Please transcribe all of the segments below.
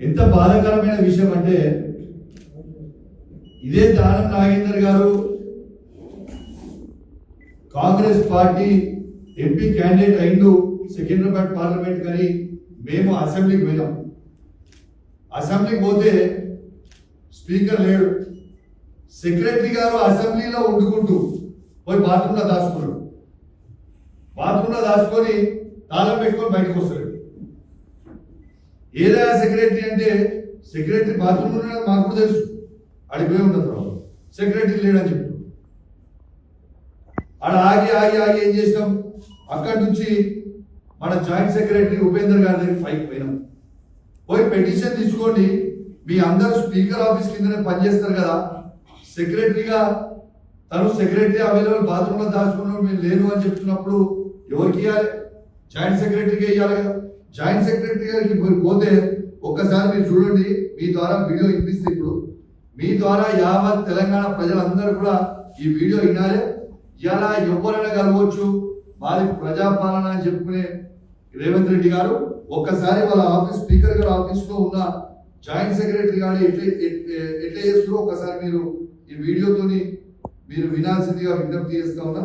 ఎంత బాధాకరమైన విషయం అంటే ఇదే దానం నాగేందర్ గారు కాంగ్రెస్ పార్టీ ఎంపీ క్యాండిడేట్ అయిండు సికింద్రాబాద్ పార్లమెంట్ కానీ మేము అసెంబ్లీకి పోయినాం. అసెంబ్లీకి పోతే స్పీకర్ లేడు. సెక్రటరీ గారు అసెంబ్లీలో వండుకుంటూ పోయి బాత్రూంలో దాచుకున్నాడు. బాత్రూంలో దాచుకొని తాళం పెట్టుకొని బయటకు వస్తాడు ఏదైనా సెక్రటరీ అంటే సెక్రటరీ బాత్రూంలో మాకు కూడా తెలుసు. అడిగిపోయి ఉండదు రావు. సెక్రటరీ లేడని చెప్పు. ఆడ ఆగి ఆగి ఆగి ఏం చేసినాం? అక్కడి నుంచి మన జాయింట్ సెక్రటరీ ఉపేందర్ గారి దగ్గర పైకి పోయినాం. పోయి పెటిషన్ తీసుకోండి. మీ అందరూ స్పీకర్ ఆఫీస్ కిందనే పనిచేస్తారు కదా. సెక్రటరీగా తను సెక్రటరీ అవైలబుల్ బాత్రూంలో దాచుకున్నాడు మేము లేను అని చెప్తున్నప్పుడు ఎవరికి ఇవ్వాలి జాయింట్ సెక్రటరీకి ఇవ్వాలి కదా. జాయింట్ సెక్రటరీ గారికి మీరు పోతే ఒక్కసారి మీరు చూడండి మీ ద్వారా వీడియో వినిపిస్తే ఇప్పుడు. మీ ద్వారా యావత్ తెలంగాణ ప్రజలందరూ కూడా ఈ వీడియో వినాలి. ఇలా ఎవరైనా కలవచ్చు వారి ప్రజాపాలన అని చెప్పుకునే రేవంత్ రెడ్డి గారు. ఒక్కసారి వాళ్ళ ఆఫీస్ స్పీకర్ గారి ఆఫీస్లో ఉన్న జాయింట్ సెక్రటరీ గారు ఎట్లా ఎట్లా చేస్తారో ఒకసారి మీరు ఈ వీడియోతోని మీరు వినాల్సిందిగా విజ్ఞప్తి చేస్తా ఉన్నా.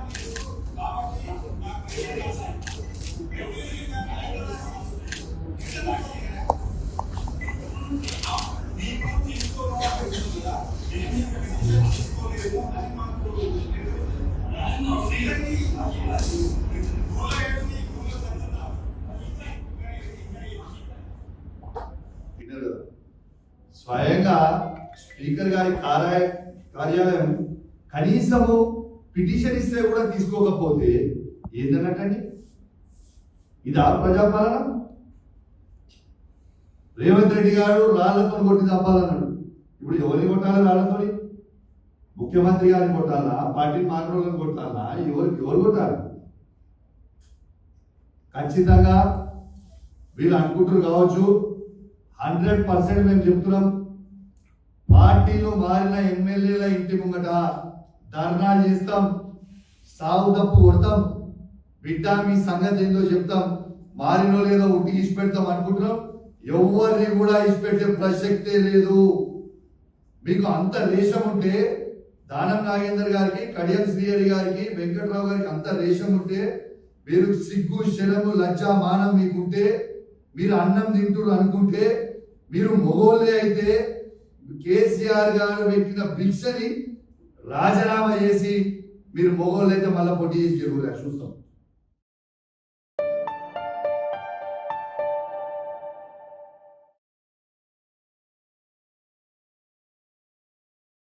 స్వయంగా స్పీకర్ గారి కార్య కార్యాలయం కనీసము పిటిషన్ ఇస్తే కూడా తీసుకోకపోతే ఏందన్నట్టండి? ఇదా ప్రజాపాలన? రేవంత్ రెడ్డి గారు రాళ్ళతో కొట్టి తప్పాలన్నాడు ఇప్పుడు ఎవరిని కొట్టాలి రాళ్ళతోని? ముఖ్యమంత్రి గారిని కొట్టాలా? పార్టీ మార్గంలో కొట్టాలా? ఎవరికి ఎవరు కొట్టాలి? ఖచ్చితంగా వీళ్ళు అనుకుంటారు కావచ్చు. హండ్రెడ్ పర్సెంట్ మేము చెప్తున్నాం. పార్టీలు మారిన ఎమ్మెల్యేల ఇంటి ముంగట ధర్నా చేస్తాం సాగు తప్పు కొడతాం బిడ్డ మీ సంగతి ఏందో చెప్తాం. మారినో లేదో ఉట్టి ఇచ్చిపెడతాం అనుకుంటున్నాం. ఎవరిని కూడా ఇచ్చిపెట్టే ప్రసక్తే లేదు. మీకు అంత రేషం ఉంటే దానం నాగేందర్ గారికి కడియం శ్రీహరి గారికి వెంకట్రావు గారికి అంత రేషం ఉంటే మీరు సిగ్గు శరము లజ్జ మానం మీకుంటే మీరు అన్నం తింటున్నారు అనుకుంటే మీరు మొగోళ్ళే అయితే కేసీఆర్ గారు పెట్టిన భిక్షని రాజీనామా చేసి మీరు మొగోళ్ళు అయితే మళ్ళీ పోటీ చేసి గెలుగురా చూస్తాం.